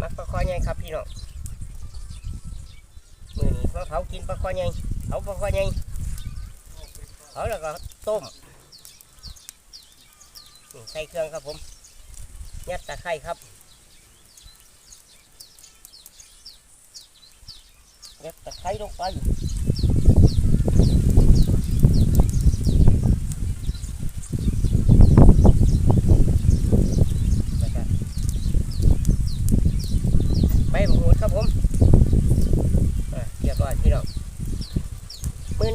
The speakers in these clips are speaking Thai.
มักปลาคอใหญ่ครับพี่น้องมือนี้มาเผากินปลาคอใหญ่เผาปลาคอใหญ่เผาแล้วก็ต้มใส่เครื่องครับผมยัดตะไคร้ครับยัดตะไคร้ลงไปแล้วก็ใบมะกรูดครับผมอะเรียบร้อยพี่น้องมื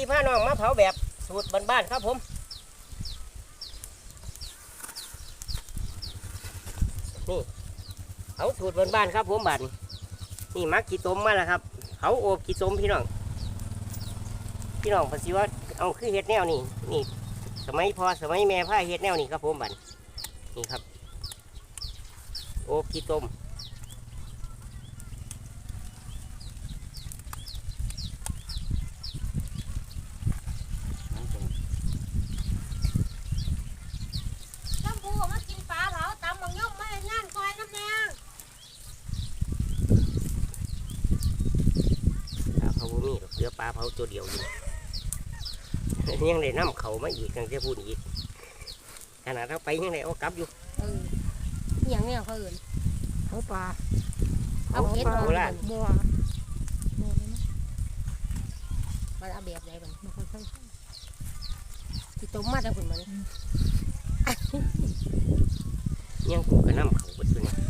อนี้สิผ้าพี่ผ้าน้องมาเผาแบบสูตรบ้านๆครับผมเผาสูตรบ้านๆครับผมบาดนี้นี่มักขี้ต้มมาแล้วครับเผาโอบขี้ต้มพี่น้องพี่น้องภาษีว่าเอาคือเห็ดแนวนี่นี่สมัยพอสมัยแม่ผ้าเห็ดแนวนี่ครับผมบาดนี้นี่ครับ โอบขี้ต้ม ชมพูมากินปลาเผาตำบังย่อมไม่งานคอยน้ำแดง ปลาเผาบ่มีหรอก เหลือปลาเผาตัวเดียวอยู่ยังได้น้ำเขามาอีกตั้งแต่พูดอีกขนาดเราไปยังได้เอากลับอยู่เอออหย่างเนี้ยเขาเอื่นเขาปลาเอาเห็ดโบราณบัวมันเอาแบบไหนมันมันก็ใส่ที่ต้มมาแต่คุณมันยังกูก็น้ำเขาเบดตัวนี้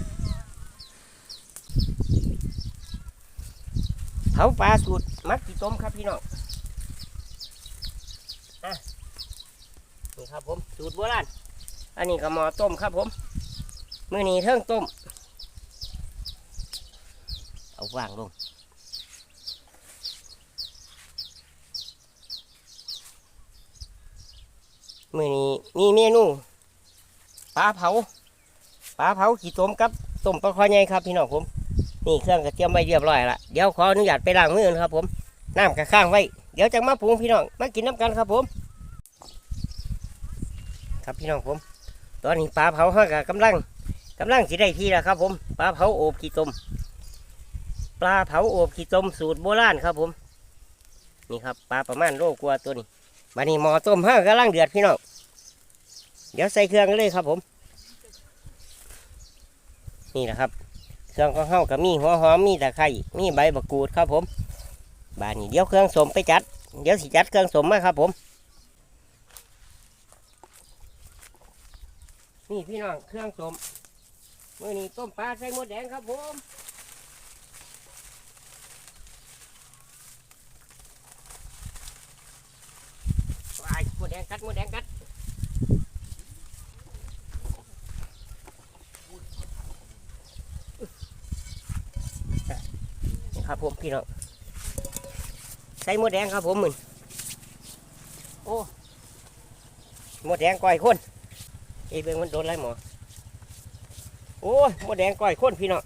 เผาปลาสูตรมัดกขี้ต้มครับพี่น้องนี่ครับผมสูตรโบราณอันนี้ก็หมอต้มครับผมมือนี้เทิงต้ม เอาวางลงมือนี้มีเมนูปลาเผาปลาเผาขี้ต้มกับต้มปลาคอใหญ่ครับพี่น้องผม นี่เครื่องกระเทียมไว้เรียบร้อยละเดี๋ยวขออนุญาตไปล้างมือนะครับ ผมน้ำกระข้างไว้ เดี๋ยวจะมาปรุงพี่น้องมากินน้ำกันครับผม ครับพี่น้องผม ตอนนี้ปลาเผาห้ากกำลังกำลังสิได้ที่แล้วครับ ผมปลาเผาโอบขี้ต้มปลาเผาโอบขี้ต้มสูตรโบราณครับ ผม นี่ครับปลาประมาณโลกว่าตัวนี้บันนี้หมอต้มห้ากำลังเดือดพี่น้องเดี๋ยวใส่เครื่องกันเลยครับผม นี่แหละครับ เครื่องของเฮาก็มีหัวหอมมีตะไคร้มีใบมะกูดครับผมบานนี้เดี๋ยวเครื่องสมไปจัด เดี๋ยวสิจัดเครื่องสมมาครับผมนี่พี่น้องเครื่องสมมื่อนี้ต้มปลาใส่หมดแดงครับผมว้หมดแดงกัดหมดแดงกัด นี่ ครับผมพี่น้องใส่หมดแดงครับผมมึนโอ้หมดแดงก้อยคนเอ้ยเบิ่งมันโดนอะไรหมอโอ้ยหมดแดงก้อยคนพี่น้อง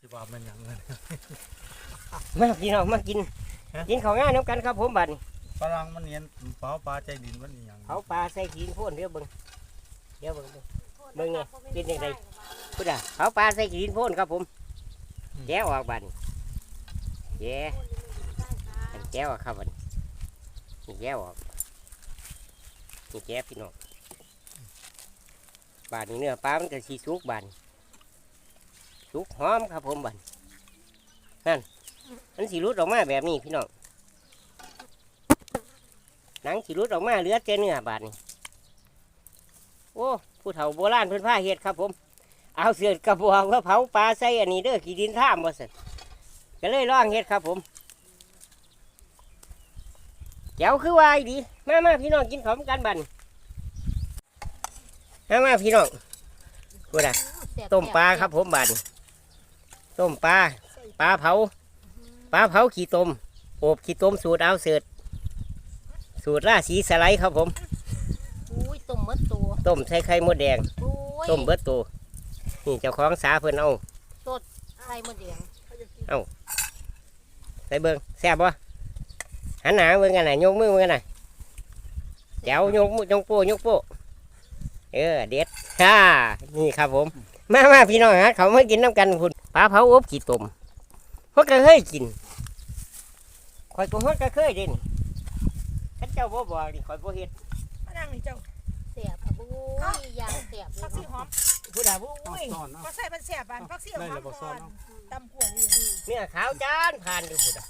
ที่ว่ามันหยังนั่นมาพี่น้องมากินฮะกินข้าวง่ายน้ำกันครับผมบัดนี้ฝรั่งมันเนียนเผาปลาใจดินมันอีหยังเผาปลาใส่ขีนพ่นเดี๋ยวเบิ่งเดี๋ยวเบิ่ง เบิ่งเบิ่งไงเป็นจังไดพุดอะเผาปลาใส่ขีนพ่นครับผมแก้วออกบัดนี้แย่อันแก้วออกครับบัดนี้นี่แก้วออกนี่แก้วพี่น้องบาดนี้เนื้อปลามันก็สีสุกบาดนี้สุกหอมครับผมบาดนี้นั่นมันสีรุดออกมาแบบนี้พี่น้องหนังสีรุดออกมาเหลือแต่เนื้อบาดนี้โอ้ ผู้เฒ่าโบราณเพิ่นผ้าเฮ็ดครับผม เอาเสือกระบอกว่าเผาปลาใส่อันนี้เด้อขี้ดินท่ามว่าสิก็เลยลองเฮ็ดครับผมแจ๋วคือวายดี มามาพี่น้องกินข้าวกันบัดนมามาพี่น้องกูดะต้มปลาครับผมบัดนต้มปลาปลาเผาปลาเผาขี้ต้มโอบขี้ต้มสูตรเอาเสือสูตรราสีสไลด์ครับผมอุ้ยต้มม ดตัวต้มใส่ไข่มดแดงอุ้ยต้มเบิดตัวนี่เจ้าของสาเพิ่นเอาไข่มดแดงใส่เบิ้งแซ่บบ่หันหน้าเบิ้งกันน่ะยกมือเบิ้งกันน่ะเจ้ายกมือยกโป้ยกโป้เออเด็ดฮ่านี่ครับผม มามาพี่น้องฮะเขามากินน้ำกันคุณปลาเผาอบขี้ตุ่มพวกก็เคยกินข่อยก็ฮอดก็เคยเด่นข้าเจ้าบ่บอกนี่ข่อยบ่เฮ็ดมานั่งนี่เจ้า เสียบอะบุ้ยยางเสียบเลพัยกซี่หอมผู้ใดบ่เอาอุ้ยซ่อนเนาะก็ใส่มันแซ่บอันพักซี่หอมได้แล้วบ่ซ่ก่ออนนเนาะ ตำขวดนี่เนี่ยขาวจานผ่านดูผู้ใด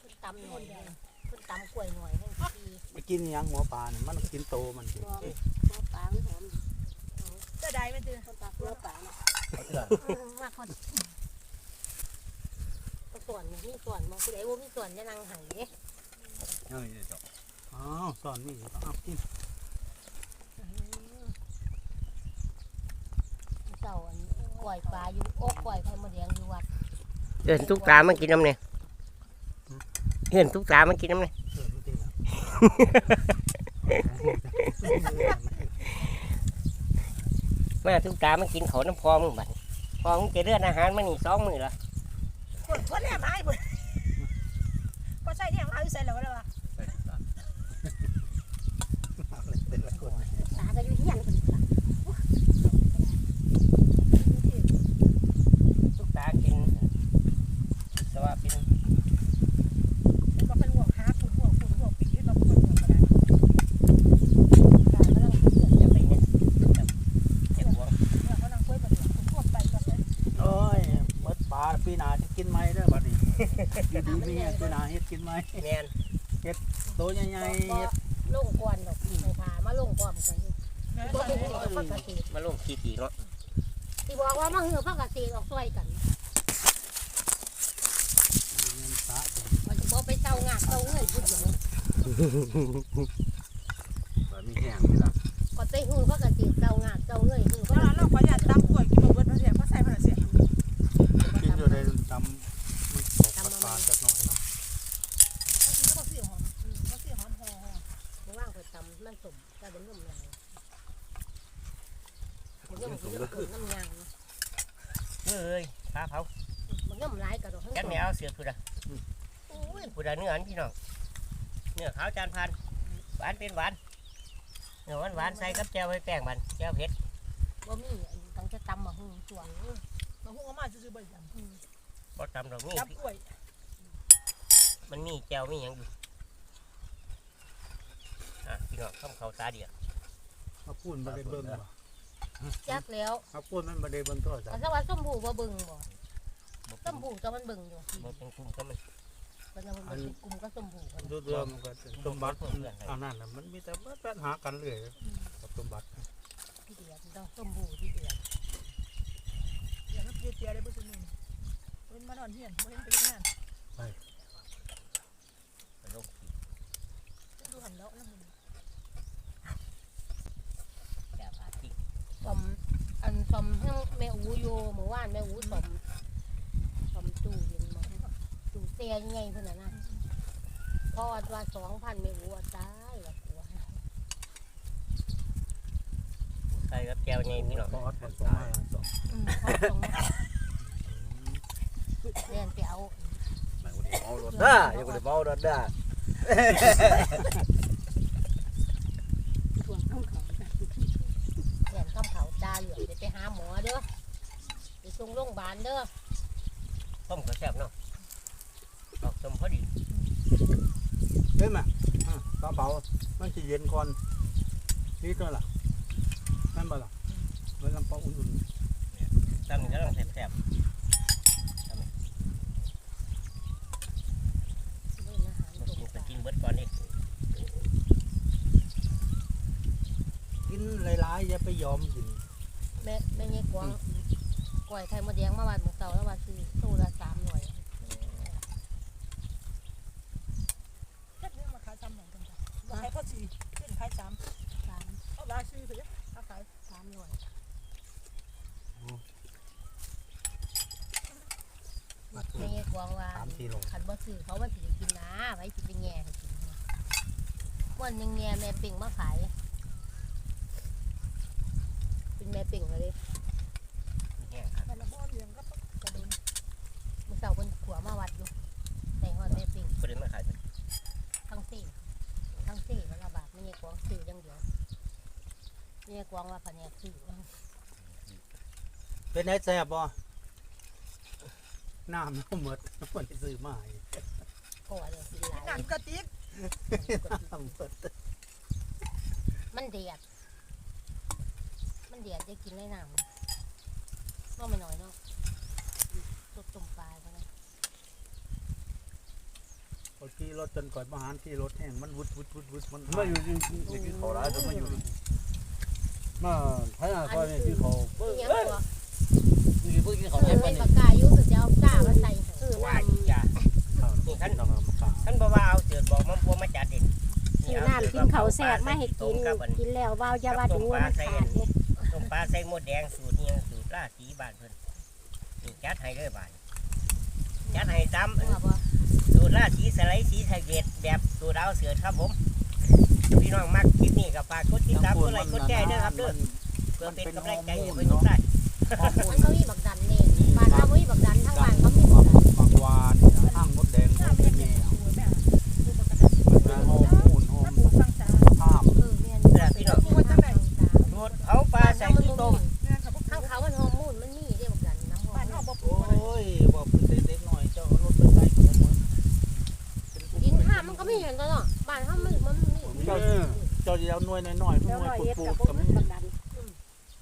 ขึ้นตำหน่อยขึ้นตำกล้วยหน่อยให้ดีไปกินอิหยังหัวปลาเนี่ยมันกินโตมันกินตัวตัวปลาหอมจะได้มันจืดคนปลาตัวปลาเนาะมากคนก็ส่วนมีส่วนมองผู้ใดว่ามีส่วนจะนั่งหันเนี่ยยังนี่เจ้าอ้าวซ่อนนี่เอากิน เจ้าอัน กล้วยปลาอยู่โอกกล้วยไข่มดแดงอยู่วัดเดินทุกตามากินน้ำเนี่ยเห็นทุกตามากินน้ำเนี่ยเออมันติดมาทุกตามากินเขาวน้ำพอมึงบัดพอมึงจะเลือดอาหารมานี่สองมือละขวดขวดแหลมหายพุ่นก็ใส่เนี่ยหายใส่แล้วก็ได้ว่าใส่ตาเอาเลยเป็นละคนปลาก็อยู่เฮียนคนปลา ทุกตากินสว่าเป็น ก็เป็นห่วงหาฝุ่นห่วงฝุ่นห่วงปีที่เราควรห่วงก็ได้ ปลากำลังเดือด จะไปเนี่ยเจ็บหัว เนี่ยเขานั่งคุยมาเนี่ยฝุ่นห่วงไปก็ใส่ โอ้ยหมดปลาปีหน้าจะกินไหมเด้อบัดนี้อยู่ดีมีแฮงปีหน้าเฮ็ดกินไหม แมน โตใหญ่ๆก็เฮ็ดลงก่อนดอกในทามาลงก่อนกันอยู่เนี่ยบ่ตอนเป็นนี้สิ่งปกติมาลงขี้ตีเนาะที่บอกว่ามาเหือปกติออกช่วยกันเงินสะมันจะบอกไปเตางานเตาเงินพูดอย่างนี้บ่มีแห้งนี่ล่ะก็ไปหือปกติเตางานเตาเงินหือปแล้วกติเราขออยากตำขวดกินมาเบิดมาเสียก็ใส่มันเสีย กินอยู่ในตำมันตกปลาจักหน่อยเนาะ ก็ซี่หอมก็ซี่หอมห่อ มันว่างไปทำมันสมก็ เป็นนุ่มยางมันย่อมมันย่อมเกิดน้ำยางเอ้ยปลาเผามันย่อมร้ายกับเราทั้งกันสอไม่งเอาเสือผู้ใดโอ้ยผู้ใดเนื้ออันพี่น้องเนื้อขาวจานพันหวานเป็นหวานเนื้อหวานหวานใส่กับแจ่วไว้แป้งมันแจ่วเผ็ดว่ามีตั้งจะตำมาหึงตัวมาหุ้งมาซื้อๆบ่อยจังก็ตำดอกนี้ตำกล้วยมันมีแจ่วมีอย่างอยู่ อะพี่น้องข้ามเขาตาเดียวเอาพูนบ่ได้เบิ่งบ่จักแล้วเอาพูนมันบ่ได้เบิ่งโทรศัพแต่ท์ถ้าว่าส้มผูบ่บึงบ่บ่เป็ส้นมผูจะมันบึงอยู่บ่เป็นกลุ่มก็มันมันจะมันเป็นกลุ่มก็ส้มผูกันดูเรื่องมันก็สมบัติอันนั้นน่ะมันมีแต่ปัญหากันเรื่อยกับสมบัติที่เดือดต้องส้มผูที่เดือดเดี๋ยวมันเตี้ยๆได้บ่ซุมื้อเป็นมานอนเฮียนบ่เห็นไปงานไปลงขี้ดูหันแล้วแล้วมัน แจ่วอาทิ สมอัน สมทั้งแม่อูอยู่เมื่อวานแม่อูสมสมตู้เย็นมาตู้เตียงไงเพิ่นน่ะนะพอว่าสองพันแม่อูว่าตายละกลัวใส่กับแจ่วใหญ่พี่น้องพอดมันส่งมาสองอืมพอตรงเรียนไปเอาเอารถได้ยังบ่ได้เว้ารถได้ เรียนข้ามเขาตาเหลืองไปหาหมอเด้อไป ส่งโรงพยาบาลเด้อต้มก็แซ่บเนาะออกต้มพอดีเฮ้ยมาอะกระเป๋ามันสิเย็นก่อนนี่ตัวล่ะนั่นบ่ล่ะมันลำเปาอุ่นตั้งก็ต้องแซ่บเล่นอาหารๆตรงกินปก็ลากินเบิดก่อนนี่ๆกินหลายๆอย่าไปยอมกินแม่แม่เงี้ยกวาง กล้วยไข่มดแดงมาวันเมื่อเสาร์แล้วว่าซื้อตู้ละสามหน่วยเฮ็ดเนี่ยมาขายซ้ำหน่อยกันจ้ะบ่ขายข้าวสีขึ้นขายซ้สามำเอาลาซื้อไปเด้อเอาขายสามหน่วยแม่เงี้ยกวางว่าสามสี่โลขันบ่ซื้อเขามันสิได้กินนะไว้สิไปแง่ให้กินวันหนึงแง่แม่เป่งมาขายเป็นแม่เป่งเลย แห้งครับ แต่ละบ่อเลี้ยงก็กระโดน เมื่อเสาร์คนขัวมาวัดอยู่แต่ฮอดแม่เป่ง บ่ได้มาขาย ทั้งสี่ทั้งสี่มันละบาทไม่ใช่ของซื้ออย่างเดียวเนี่ยกวางว่าแผนกซื้อเป็นไงแซ่บบ่น้ำน้ำหมดมันได้ซื้อมาให้ก็ว่าเดี๋ยวกินหลายน้ำกระติกน้ำหมดมันเดียด มันเดียดจะกินได้น้ำน้องไม่น้อยเนาะสดตุ่มปลาใช่ไหมเอาขี่รถจนก่อนมาหารขี่รถแห้งมันวุดวุดวุดวุดมันมาอยู่ที่ที่เขาร้ายจะมาอยู่ มาพายาซอยนี่ที่เขานี่ยังตัวที่พวกที่เขาเอเล่อนกัเป็นนนี่ปากกาอยู่สุดจะเอากล้ามาใส่ซื้อว่าน้ำอย่านี่ขั้นเรามาฝากท่านบอกว่าเอาเสือบอกมันพวมาจัดเด่นกินน้ำกินเขาวแซ่บมาให้กินกับอันกินแล้วเบาอย่าว่าดูว่ามันขาดเนี่ยต้มปลาใส่หมดแดงสูตรนี้สูตรราสีบานเพิ่นนี่จัดให้เลยบานจัดให้ตามว่าบ่สูตรราสีสไลด์สีสะเก็ดแบบสูตรเอาเสือครับผม พี่น้องมักคลิปนี้กับฝากกดติดตามกดไลค์กดแชร์ด้วยครับเด้อเพื่อเป็นกำลังใจให้เพื่อนทุกท่านมันก็มีบักดันเนี่ยบ้านเราไม่มีบักดันทั้งบ้านเขามีบักดันปากวานนี่นะห้างมดแดงน้ำเขาเป็เป็นนแม่แง่ปลูกแม่ปลูกปกติมันหอมมูนหอถ้ามปลูกฟังจ้าข้ามเออแม่นเด้อพี่น้องปลูกจังไหนสูตรเอาปลาใส่ที่ต้มแม่เขาปลูกข้างเขามันฮอร์โมนมันมีเด้บักดันน้ำฮอบ้านร์โมเฮานบ่ปโอลูกอะไร้ยบอกเป็นเด็กๆหน่อยเจ้าเอารถไปใส่กับผมเหมือนเป็นผู้ดินห้ามมันก็ไม่เห็นตัวเนาะบ้านห้ามมันมันมีเจ้าเจ้าจะเอาหน่วยน้อยๆหแล้วน่วยร้อยปูเอ็ดดกับๆพวกกับมัมีนบักดัน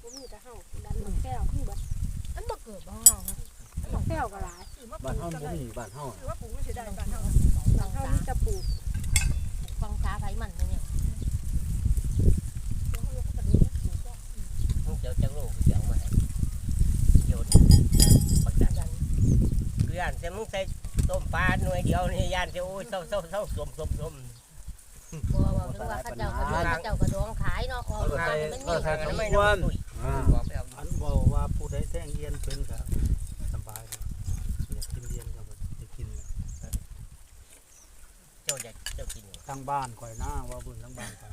พวกมีแต่เฮาดันบักแก้วขึ้นบักมันบ่เกิดบ้างเราครับบักแก้วก็หลายถือว่าปบ้านลูเฮากจังบ่ไหนมีบ้านเฮาถือว่าปลูกไม่เสียดายบ้านเฮาฟังเฮาจ้ามีแต่ปลูกฟังจ้าไผมันเนี่ยมึงเจ้าจังโลกเจ้ามาให้โยนปักจัดดันคือย่านแต่มึงใส่ต้มปลาหน่วยเดียวนี่ย่านจะโอ้ยเศร้าเศร้าเศร้าสมสมสม บ่ว่าถึงว่าเขาเจ้ากระดองเขาเจ้ากระดองขายเนาะออกมามันมีทางนั้นไม่น้ำตุ้ยอ่าบอกไปเอาอันบอกว่าผู้ใดแท่งเอียนเป็นก็สบายอยากกินเอียนก็จะกินเจ้าจะเจ้ากินอยู่ทางบ้านข่อยหน้าว่าบุญทั้งบ้านข่อย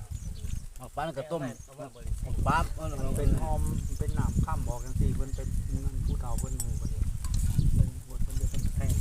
เอาปลาก็ต้มเอามาบริโภคปั๊บมันเป็นหอมเป็นหนามข้ามบอกจังซี่เพิ่นเป็นผู้เฒ่าเพิ่นหมู่เพิ่นเองเพิ่นบวชเพิ่นเดียวเพิ่นแท่ง